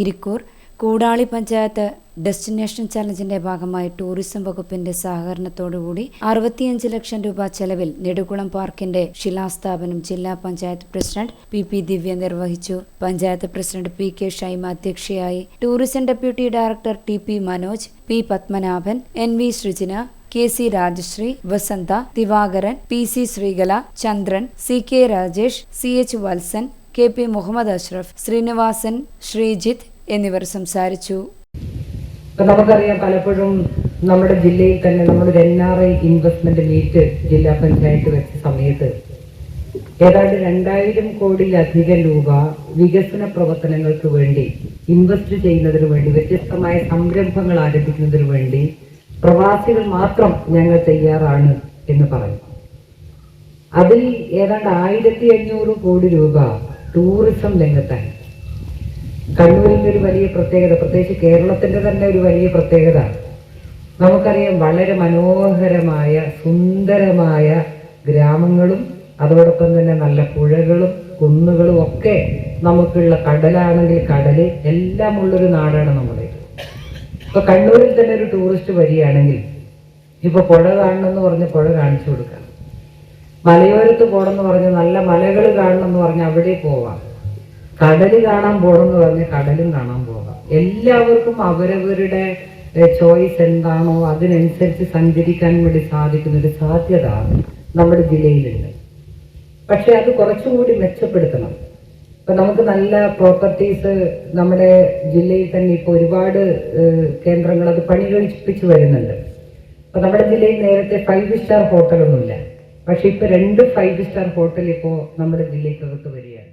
Irikkur. Koodali panchayat destination ചലഞ്ചിന്റെ ഭാഗമായി tourism വകുപ്പിന്റെ സഹകരണത്തോടുകൂടി അറുപത്തിയഞ്ച് ലക്ഷം രൂപ ചെലവിൽ നെടുകുളം പാർക്കിന്റെ ശിലാസ്ഥാപനം ജില്ലാ panchayat president P P Divya നിർവഹിച്ചു. Panchayat president P K Shaima അധ്യക്ഷയായി. Tourism deputy director T P Manoj P Padmanabhan N V Srijana K C Rajasree Vasantha Divakaran P C Sreekala Chandran C K Rajesh C H Valsan K P Muhammad Ashraf Srinivasan Sreejith എന്നിവർ സംസാരിച്ചു. നമുക്കറിയാം പലപ്പോഴും നമ്മുടെ ജില്ലയിൽ തന്നെ നമ്മുടെ N R I investment meet ജില്ലാ പഞ്ചായത്ത് വെച്ച സമയത്ത് ഏതാണ്ട് രണ്ടായിരം കോടിയിലധികം രൂപ വികസന പ്രവർത്തനങ്ങൾക്ക് വേണ്ടി ഇൻവെസ്റ്റ് ചെയ്യുന്നതിന് വേണ്ടി വ്യത്യസ്തമായ സംരംഭങ്ങൾ ആരംഭിക്കുന്നതിന് വേണ്ടി പ്രവാസികൾ മാത്രം ഞങ്ങൾ തയ്യാറാണ് എന്ന് പറയും. അതിൽ ഏതാണ്ട് ആയിരത്തി അഞ്ഞൂറ് കോടി രൂപ ടൂറിസം രംഗത്താണ് കണ്ണൂരിന്റെ ഒരു വലിയ പ്രത്യേകത പ്രത്യേകിച്ച് കേരളത്തിന്റെ തന്നെ ഒരു വലിയ പ്രത്യേകത. നമുക്കറിയാം വളരെ മനോഹരമായ സുന്ദരമായ ഗ്രാമങ്ങളും അതോടൊപ്പം തന്നെ നല്ല പുഴകളും കുന്നുകളും ഒക്കെ നമുക്കുള്ള കടലാണെങ്കിൽ കടൽ എല്ലാം ഉള്ളൊരു നാടാണ് നമ്മുടെ. ഇപ്പൊ കണ്ണൂരിൽ തന്നെ ഒരു ടൂറിസ്റ്റ് വരികയാണെങ്കിൽ ഇപ്പൊ പുഴ കാണണമെന്ന് പറഞ്ഞ് പുഴ കാണിച്ചു കൊടുക്കാം. മലയോരത്ത് പോകണമെന്ന് പറഞ്ഞ് നല്ല മലകൾ കാണണം എന്ന് പറഞ്ഞ് അവിടെ പോവാം. കടൽ കാണാൻ പോകണമെന്ന് പറഞ്ഞ് കടലും കാണാൻ പോകാം. എല്ലാവർക്കും അവരവരുടെ ചോയ്സ് എന്താണോ അതിനനുസരിച്ച് സഞ്ചരിക്കാൻ വേണ്ടി സാധിക്കുന്ന ഒരു സാധ്യത നമ്മുടെ ജില്ലയിലുണ്ട്. പക്ഷെ അത് കുറച്ചുകൂടി മെച്ചപ്പെടുത്തണം. ഇപ്പൊ നമുക്ക് നല്ല പ്രോപ്പർട്ടീസ് നമ്മുടെ ജില്ലയിൽ തന്നെ ഇപ്പൊ ഒരുപാട് കേന്ദ്രങ്ങൾ അത് പണി വരുന്നുണ്ട്. അപ്പൊ നമ്മുടെ ജില്ലയിൽ നേരത്തെ ഫൈവ് സ്റ്റാർ ഹോട്ടലൊന്നുമില്ല പക്ഷെ ഇപ്പൊ രണ്ട് ഫൈവ് സ്റ്റാർ ഹോട്ടൽ ഇപ്പോ നമ്മുടെ ജില്ലയ്ക്കകത്ത് വരികയാണ്.